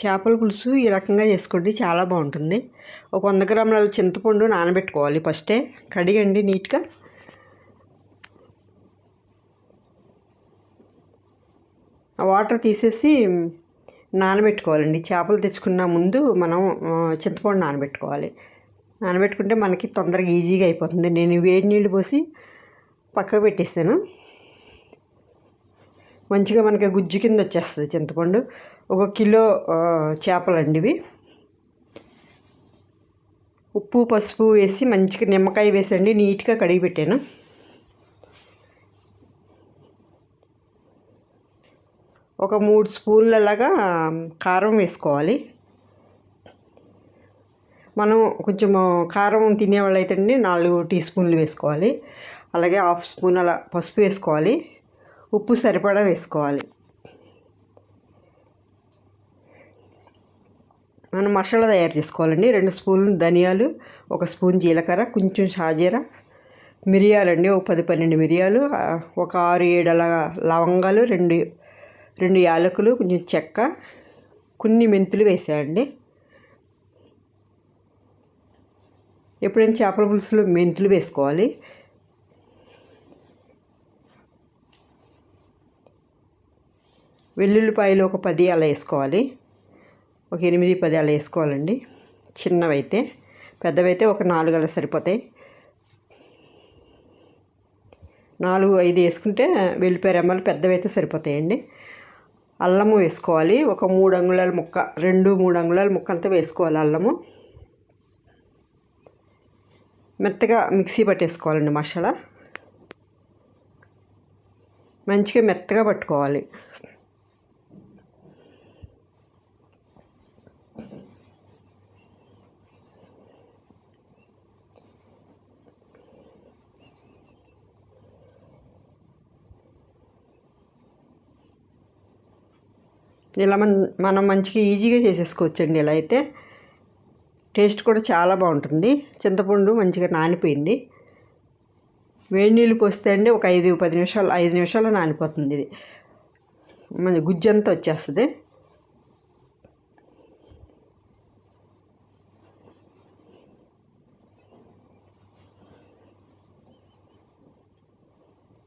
చేపల పులుసు ఈ రకంగా చేసుకోండి. చాలా బాగుంటుంది. ఒక వంద గ్రాముల చింతపండు నానబెట్టుకోవాలి ఫస్టే. కడిగండి నీట్గా. ఆ వాటర్ తీసేసి నానబెట్టుకోవాలండి. చేపలు తెచ్చుకున్న ముందు మనం చింతపండు నానబెట్టుకోవాలి. నానబెట్టుకుంటే మనకి తొందరగా ఈజీగా అయిపోతుంది. నేను వేడి నీళ్ళు పోసి పక్కకు పెట్టేసాను. మంచిగా మనకి గుజ్జు కింద వచ్చేస్తుంది చింతపండు. ఒక కిలో చేపలండివి చేపలండి ఇవి. ఉప్పు పసుపు వేసి మంచిగా నిమ్మకాయ వేసండి నీట్గా కడిగి పెట్టాను. ఒక మూడు స్పూన్లలాగా కారం వేసుకోవాలి. మనం కొంచెం కారం తినేవాళ్ళు అయితే అండి నాలుగు టీ స్పూన్లు వేసుకోవాలి. అలాగే హాఫ్ స్పూన్ అలా పసుపు వేసుకోవాలి. ఉప్పు సరిపడా వేసుకోవాలి. మనం మసాలా తయారు చేసుకోవాలండి. రెండు స్పూన్లు ధనియాలు ఒక స్పూన్ జీలకర్ర కొంచెం షాజీర మిరియాలండి. ఒక పది పన్నెండు మిరియాలు ఒక ఆరు ఏడు అలా లవంగాలు రెండు రెండు యాలకులు కొంచెం చెక్క కొన్ని మెంతులు వేసాయండి. ఎప్పుడైనా చేపల పులుసులో మెంతులు వేసుకోవాలి. వెల్లుల్లిపాయలు ఒక పది అలా వేసుకోవాలి. ఒక ఎనిమిది పది అలా వేసుకోవాలండి. చిన్నవైతే పెద్దవైతే ఒక నాలుగు అలా సరిపోతాయి. నాలుగు ఐదు వేసుకుంటే వెల్లిపాయ రెమ్మలు పెద్దవైతే సరిపోతాయండి. అల్లము వేసుకోవాలి. ఒక మూడు అంగుళాల ముక్క రెండు మూడు అంగుళాల ముక్క అంతా వేసుకోవాలి అల్లము. మెత్తగా మిక్సీ పట్టేసుకోవాలండి మసాలా. మంచిగా మెత్తగా పట్టుకోవాలి. ఇలా మన మనం మంచిగా ఈజీగా చేసేసుకోవచ్చండి ఇలా అయితే. టేస్ట్ కూడా చాలా బాగుంటుంది. చింతపండు మంచిగా నానిపోయింది. వేడి నీళ్ళు పోస్తే అండి ఒక ఐదు పది నిమిషాలు ఐదు నిమిషాలు నానిపోతుంది ఇది. మన గుజ్జంతా వచ్చేస్తుంది.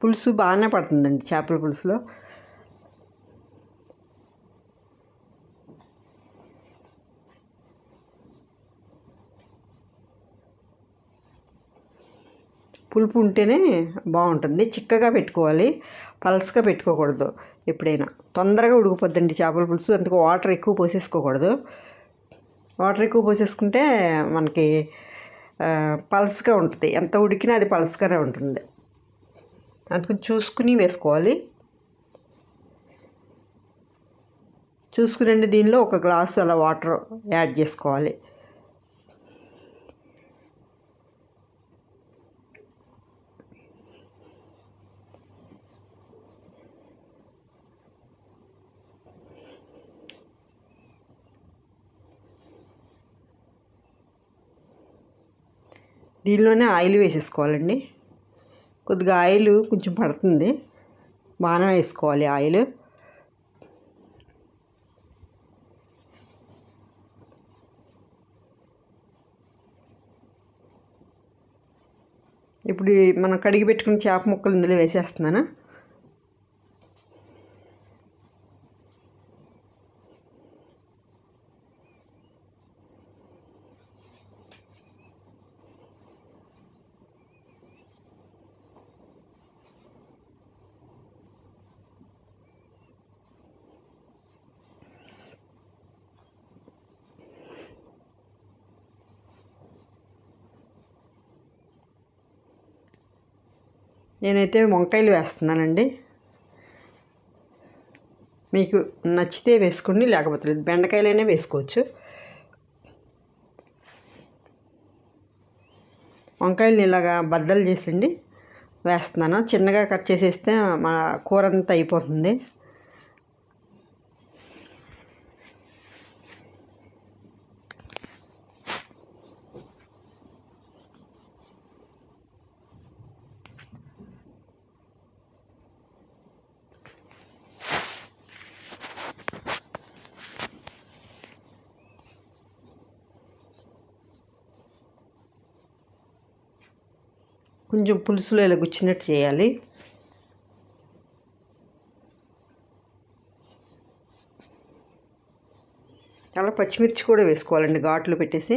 పులుసు బాగానే పడుతుందండి చేపల పులుసులో. పులుపు ఉంటేనే బాగుంటుంది. చిక్కగా పెట్టుకోవాలి. పల్స్గా పెట్టుకోకూడదు ఎప్పుడైనా. తొందరగా ఉడికిపోద్దండి చేపల పులుసు. అందుకు వాటర్ ఎక్కువ పోసేసుకోకూడదు. వాటర్ ఎక్కువ పోసేసుకుంటే మనకి పల్స్గా ఉంటుంది. ఎంత ఉడికినా అది పల్స్గానే ఉంటుంది. అందుకని చూసుకుని వేసుకోవాలి. చూసుకునండి దీనిలో ఒక గ్లాసు అలా వాటర్ యాడ్ చేసుకోవాలి. దీనిలోనే ఆయిల్ వేసేసుకోవాలండి. కొద్దిగా ఆయిల్ కొంచెం పడుతుంది. బాగా వేసుకోవాలి ఆయిల్. ఇప్పుడు మనం కడిగి పెట్టుకున్న చేప ముక్కలు ఇందులో వేసేస్తున్నాను. నేనైతే వంకాయలు వేస్తున్నానండి. మీకు నచ్చితే వేసుకోండి లేకపోతే లేదు. బెండకాయలైనా వేసుకోవచ్చు. వంకాయలు ఇలాగా బద్దలు చేసండి వేస్తున్నాను. చిన్నగా కట్ చేసేస్తే మా కూర అంతా అయిపోతుంది. కొంచెం పులుసులో ఇలా గుచ్చినట్టు చేయాలి. అలా పచ్చిమిర్చి కూడా వేసుకోవాలండి ఘాట్లు పెట్టేసి.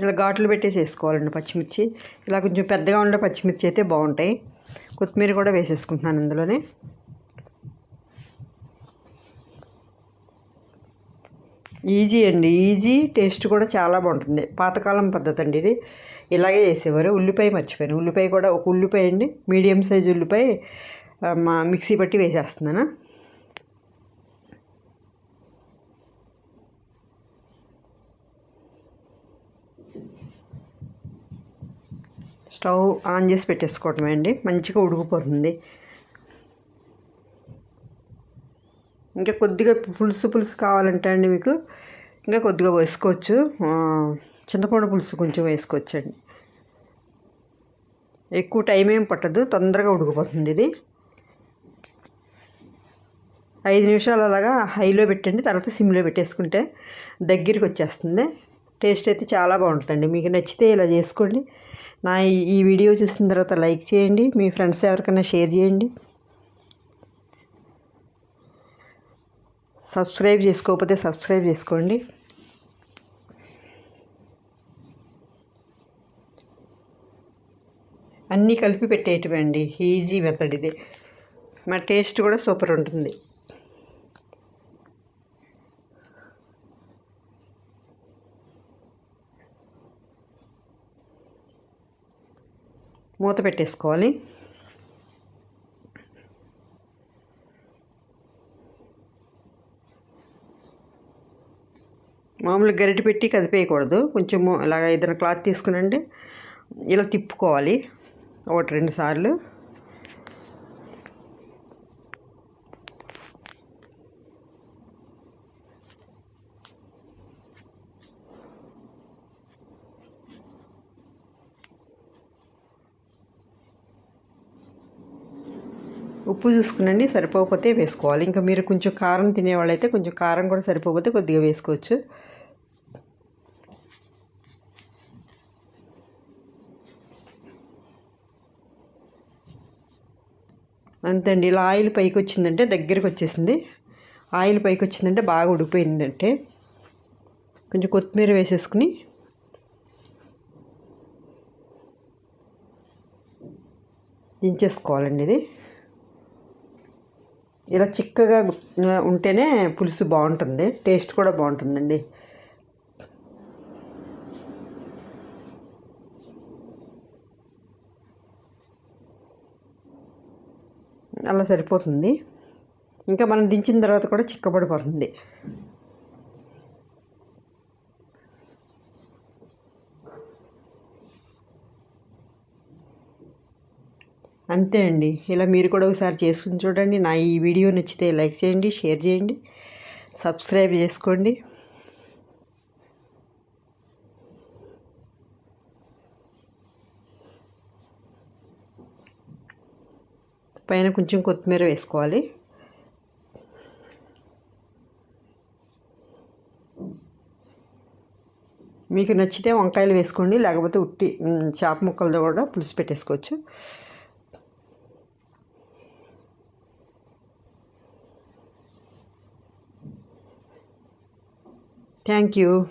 ఇలా ఘాట్లు పెట్టేసి వేసుకోవాలండి పచ్చిమిర్చి. ఇలా కొంచెం పెద్దగా ఉండే పచ్చిమిర్చి అయితే బాగుంటాయి. కొత్తిమీర కూడా వేసేసుకుంటున్నాను అందులోనే ఈజీ అండి ఈజీ టేస్ట్ కూడా చాలా బాగుంటుంది. పాతకాలం పద్ధతి అండి ఇది. ఇలాగే చేసేవారు. ఉల్లిపాయ మర్చిపోయాను. ఉల్లిపాయ కూడా ఒక ఉల్లిపాయ అండి. మీడియం సైజ్ ఉల్లిపాయ మా మిక్సీ పట్టి వేసేస్తున్నాను. స్టవ్ ఆన్ చేసి పెట్టేసుకోవటమే అండి. మంచిగా ఉడికిపోతుంది. ఇంకా కొద్దిగా పులుసు పులుసు కావాలంటే అండి మీకు. ఇంకా కొద్దిగా వేసుకోవచ్చు. చింతపండు పులుసు కొంచెం వేసుకోవచ్చండి. ఎక్కువ టైం ఏం పట్టదు. తొందరగా ఉడికిపోతుంది ఇది. ఐదు నిమిషాలు అలాగా హైలో పెట్టండి. తర్వాత సిమ్లో పెట్టేసుకుంటే దగ్గరికి వచ్చేస్తుంది. టేస్ట్ అయితే చాలా బాగుంటుందండి. మీకు నచ్చితే ఇలా చేసుకోండి. నా ఈ వీడియో చూసిన తర్వాత లైక్ చేయండి. మీ ఫ్రెండ్స్ ఎవరికైనా షేర్ చేయండి. సబ్స్క్రైబ్ చేసుకోకపోతే సబ్స్క్రైబ్ చేసుకోండి. అన్నీ కలిపి పెట్టేయటమండి. ఈజీ మెథడ్ ఇది. మా టేస్ట్ కూడా సూపర్ ఉంటుంది. మూత పెట్టేసుకోవాలి. మామూలుగా గరిటె పెట్టి కదిపేయకూడదు. కొంచెం ఇలాగ ఏదైనా క్లాత్ తీసుకునండి ఇలా తిప్పుకోవాలి. ఒకటి రెండు సార్లు. ఉప్పు చూసుకునండి సరిపోకపోతే వేసుకోవాలి. ఇంకా మీరు కొంచెం కారం తినేవాళ్ళైతే కొంచెం కారం కూడా సరిపోకపోతే కొద్దిగా వేసుకోవచ్చు. అంతే అండి ఇలా ఆయిల్ పైకి వచ్చిందంటే దగ్గరికి వచ్చేసింది. ఆయిల్ పైకి వచ్చిందంటే బాగా ఉడిపోయిందంటే కొంచెం కొత్తిమీర వేసేసుకుని దించేసుకోవాలండి ఇది. ఇలా చిక్కగా ఉంటేనే పులుసు బాగుంటుంది. టేస్ట్ కూడా బాగుంటుందండి. అలా సరిపోతుంది. ఇంకా మనం దించిన తర్వాత కూడా చిక్కబడిపోతుంది. అంతే అండి. ఇలా మీరు కూడా ఒకసారి చేసుకుని చూడండి. నా ఈ వీడియో నచ్చితే లైక్ చేయండి షేర్ చేయండి సబ్స్క్రైబ్ చేసుకోండి. పైన కొంచెం కొత్తిమీర వేసుకోవాలి. మీకు నచ్చితే వంకాయలు వేసుకోండి లేకపోతే ఉట్టి చేప ముక్కలతో కూడా పులుసు పెట్టేసుకోవచ్చు. Thank you.